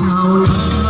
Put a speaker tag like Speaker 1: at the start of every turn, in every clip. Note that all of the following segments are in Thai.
Speaker 1: ชาวนา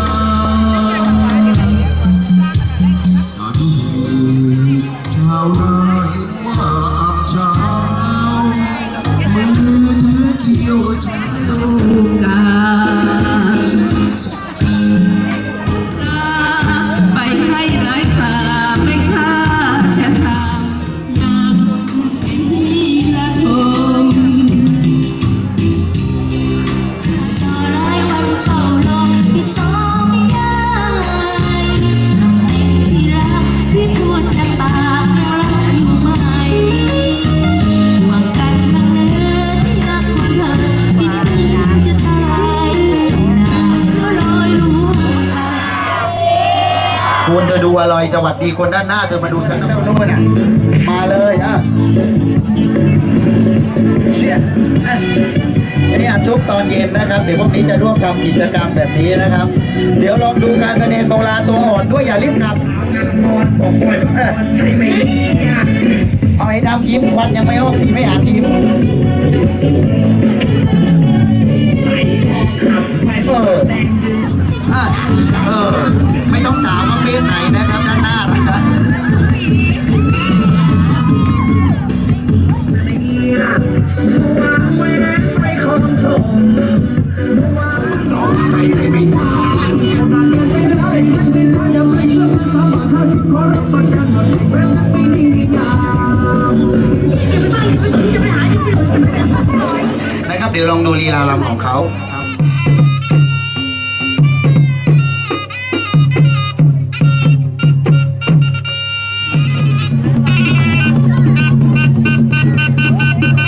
Speaker 2: สวัสดีคนด้านหน้าเธอมาดูฉันตรงนู้นน่ะมาเลยอะเชี่ยอะเนี่ยทุกตอนเย็นนะครับ เดี๋ยวพวกนี้จะร่วมทำกิจกรรมแบบนี้นะครับ เดี๋ยวลองดูการแสดงโนราตัวอ่อนด้วยอย่ารีบกลับใช่ไหมเอาให้ทำยิ้มควันยังไม่ออกทีไม่อ่านยิ้ม นะครับ เดี๋ยวลองดูลีลาลำของเขาครับ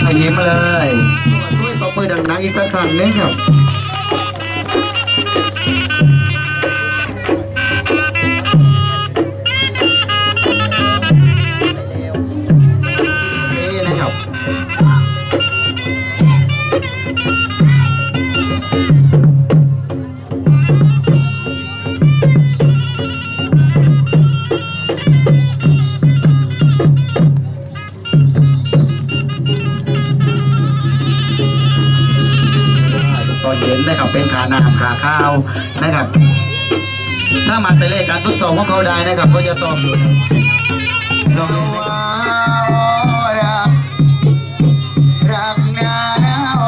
Speaker 2: เอายิ้มมาเลยช่วยตบมือดังๆอีกสักครั้งหนึงครับ เป็นขาน้ำขาข้าวนะครับ ถ้ามันไปเล่นการทดสอบของเขาได้นะครับเขาจะสอบอยู่ลองดูนะครับรักนานาโอ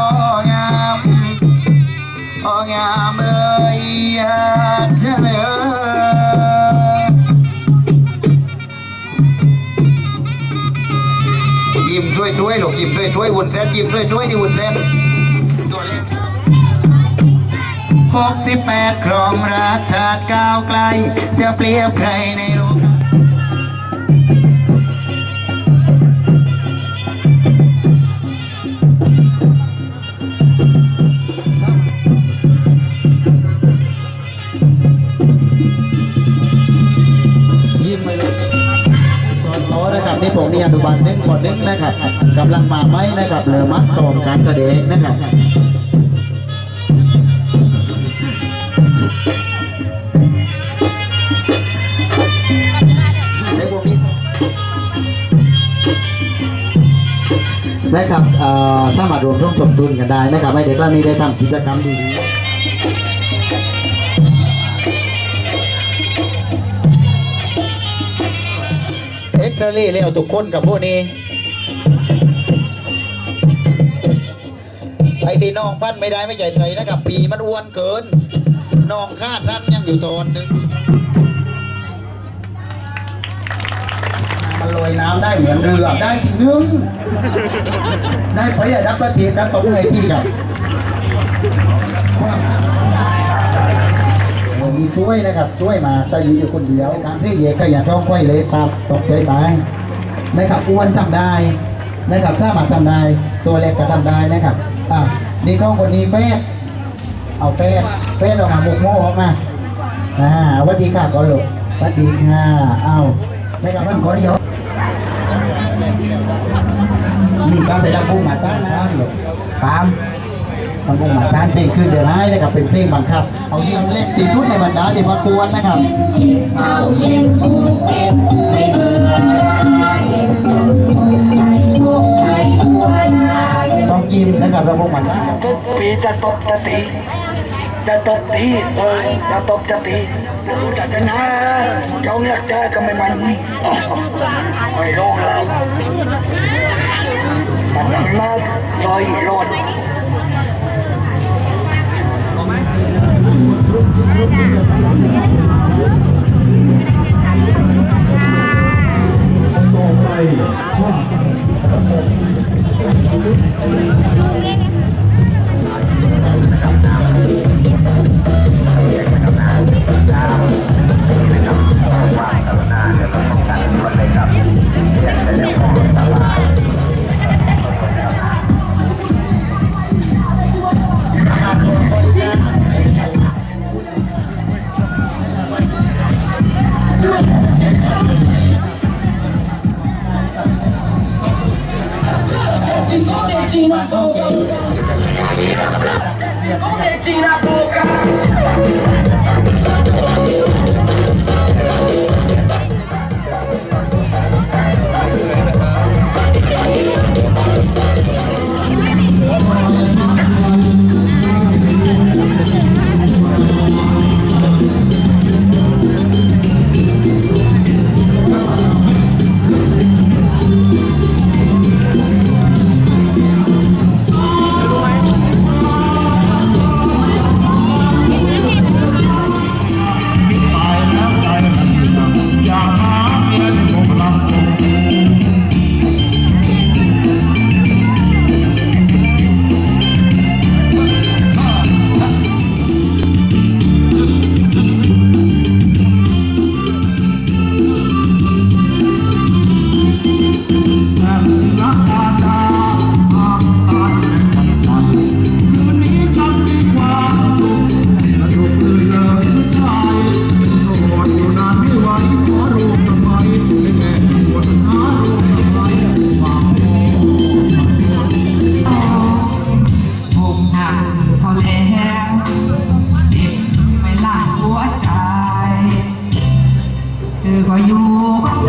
Speaker 2: งามโองามเอ้ยเธอเลยยิ้มช่วยช่วยๆลูกยิ้มช่วยช่วยวุ้นเส้นยิ้มช่วยช่วยๆดิวุ้นเส้น หกสิบแปดครองราชาติก้าวไกล จะเปรียบใครในโลกยิ้มไปเลยก่อนโน้นะครับนี่ผมนี่อนุบาลหนึ่งคนหนึ่งนะครับกำลังมาไหมนะครับเหลือมัดส่งการแสดงนะครับ นะครับสามารถรวมร่วมสมทุนกันได้นะครับให้เด็กเหล่านี้ได้ทำกิจกรรมดีเอ็กซ์ตร้ารี่เรียกทุกคนกับพวกนี้ไอ้ที่น้องปั้นไม่ได้ไม่ใหญ่ใส่นะครับปีมันอ้วนเกินน้องคาดสั้นยังอยู่โทนนึง ลอยน้ำได้เหมือนเรือได้จริงนึงได้ไปได้รับประเทศกันตรงไงที่ครับมีช่วยนะครับช่วยมาแต่อยู่อยู่คนเดียวการที่เหยียก็อย่าร้องไห้เลยตามตกใจตายนะครับอ้วนทำได้นะครับถ้ามาทำได้ตัวเล็กก็ทำได้นะครับอะนี่ต้องคนนี้เฟสเอาเฟสเฟสออกมาบุกโม่ออกมาอ่าวัสดีค่ะก่อนลูกวัสดีค่ะเอานะครับมันขอเดียว การไปดับพุ่งหมาต้านนะหรอกตามมันพุ่งหมาต้านเพลงขึ้นเดี๋ยวให้นะครับเป็นเพลงบังคับ เอาที่มันเล่นตีชุดในบรรดาที่มากวนนะครับต้องยิ้มนะครับระบบหมาต้าน
Speaker 3: ปีจะตบจะตีจะตบตีเออจะตบจะตีหรือจะชนะจ้าเนี่ยแจ้ก็ไม่มันไม่ลงแล้วมันนั งมากลอยรถ
Speaker 4: Come 这块有。